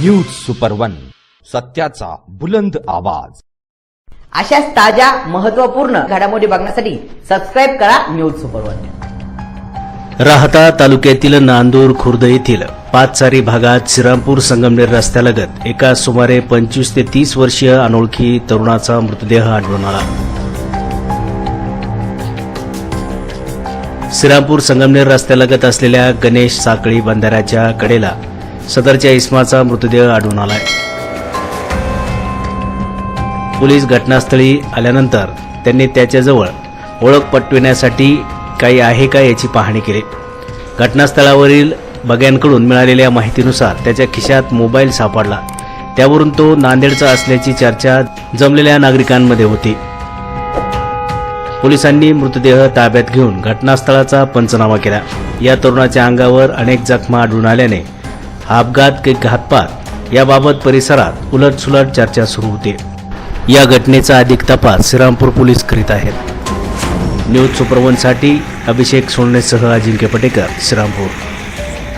News super one सत्याचा बुलंद आवाज. अशाच ताज्या महत्त्वपूर्ण घडामोडी बघण्यासाठी सबस्क्राईब करा न्यूज सुपर वन राहता तालुक्यातील नांदूर खुर्द येथील पाचचारी भागात श्रीरामपूर संगमनेर रस्त्यालगत एका सुमारे पंचवीस ते तीस वर्षीय अनोळखी तरुणाचा मृतदेह आढळून आला. श्रीरामपूर संगमनेर रस्त्यालगत असलेल्या गणेश साकळी बंधाऱ्याच्या कडेला सदरच्या इस्माचा मृतदेह आढळून आलाय. पोलीस घटनास्थळी आल्यानंतर त्यांनी त्याच्याजवळ ओळख पटविण्यासाठी काही आहे का याची पाहणी केली. घटनास्थळावरील बग्यांकडून मिळालेल्या माहितीनुसार त्याच्या खिशात मोबाईल सापडला. त्यावरून तो नांदेडचा असल्याची चर्चा जमलेल्या नागरिकांमध्ये होती. पोलिसांनी मृतदेह ताब्यात घेऊन घटनास्थळाचा पंचनामा केला. या तरुणाच्या अंगावर अनेक जखमा आढळून आल्याने अपघात की घातपात याबाबत परिसरात उलटसुलट चर्चा सुरू होते. या घटनेचा अधिक तपास श्रीरामपूर पोलीस करीत आहेत. न्यूज सुपरवनसाठी अभिषेक सोडणेसह अजिंक्य पटेकर श्रीरामपूर.